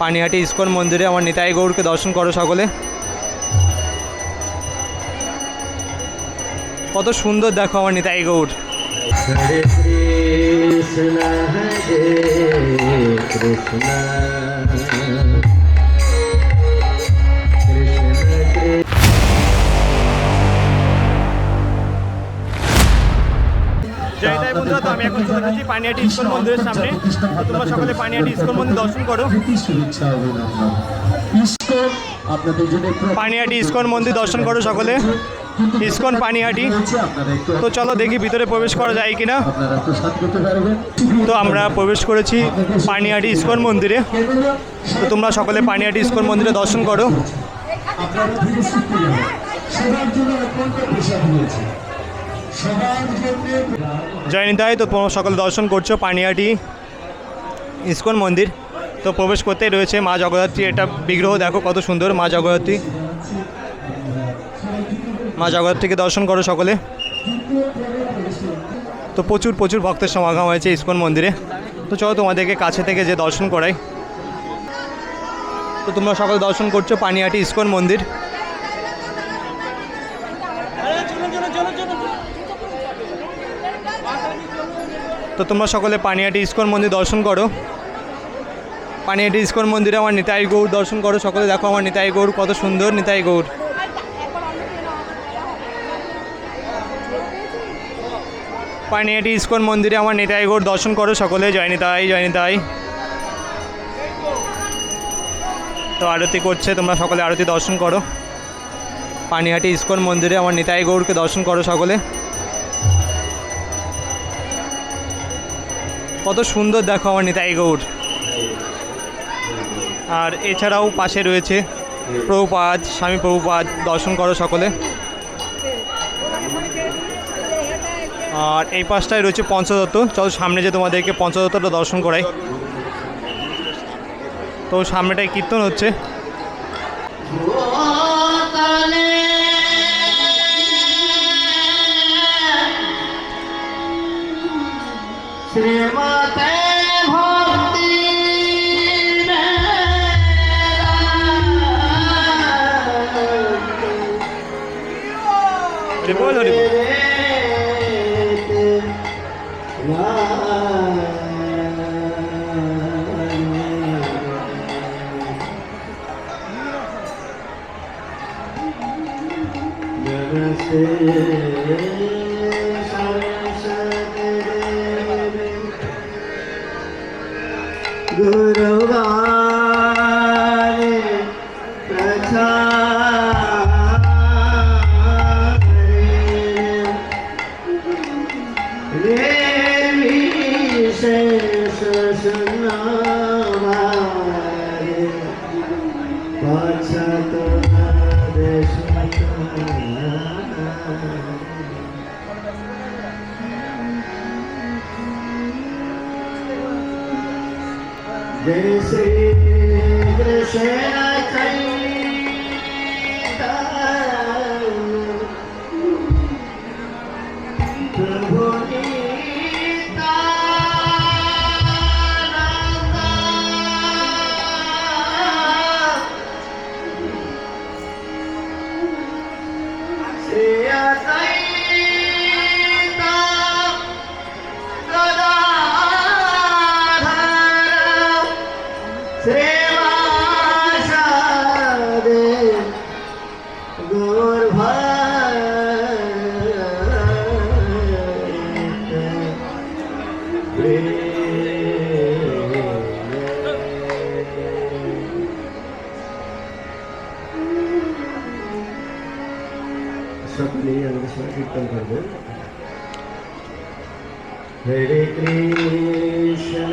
Panihati ISKCON মন্দিরে আমার নিতাই গৌরকে দর্শন করো সকলে। কত সুন্দর দেখো আমার নিতাই গৌর। हरे বন্ধুরা তো আমি এখন চলে এসেছি পানিহাটি ইস্কন মন্দিরের সামনে। তোমরা সকলে পানিহাটি ইস্কন মন্দির দর্শন করো। ইস্কন পানিহাটি ইস্কন মন্দির দর্শন করো সকলে। ইস্কন পানিহাটি তো চলো দেখি ভিতরে প্রবেশ করা যায় কিনা। করতে পারবেন তো আমরা প্রবেশ করেছি পানিহাটি ইস্কন মন্দিরে। তো তোমরা সকলে পানিহাটি ইস্কন মন্দিরে দর্শন করো। জয়নিতাই তো সকলে দর্শন করছ, পানিয়াটি ইস্কন মন্দির। তো প্রবেশ করতেই রয়েছে মা জগদ্ধাত্রী। এটা বিগ্রহ, দেখো কত সুন্দর, মা জগদ্ধাত্রী। মা জগদ্ধাত্রীকে দর্শন করো সকলে। তো প্রচুর প্রচুর ভক্তের সমাগম হয়েছে ইস্কন মন্দিরে। তো চলো তোমাদেরকে কাছে থেকে যে দর্শন করাই। তো তোমরা সকলে দর্শন করছ, পানিয়াটি ইস্কন মন্দির। তো তোমরা সকলে পানিহাটি ইস্কন মন্দির দর্শন করো। পানিহাটি ইস্কন মন্দিরে আমার নিতাই গৌর দর্শন করো। সকলে দেখো আমার নিতাই গৌর কত সুন্দর নিতাই গৌর। পানিহাটি ইস্কন মন্দিরে আমার নিতাই গৌর দর্শন করো। সকলে জয় নিতাই জয় নিতাই। তো আরতি করছে, তোমরা সকলে আরতি দর্শন করো। পানিহাটি ইস্কন মন্দিরে আমার নিতাই গৌরকে দর্শন করো সকলে। কত সুন্দর দেখো আমার নিতাই গৌর। আর এছাড়াও পাশে রয়েছে প্রভুপাদ, স্বামী প্রভুপাদ, দর্শন করো সকলে। আর এই পাশটায় রয়েছে পঞ্চদত্ত। চলো সামনে যে তোমাদেরকে পঞ্চদত্তটা দর্শন করাই। তো সামনেটায় কীর্তন হচ্ছে। શ્રીમતે Boleh, boleh. Pacha to na desu na Desregresará. गोर भक्त सबने कीर्तन हरे कृष्ण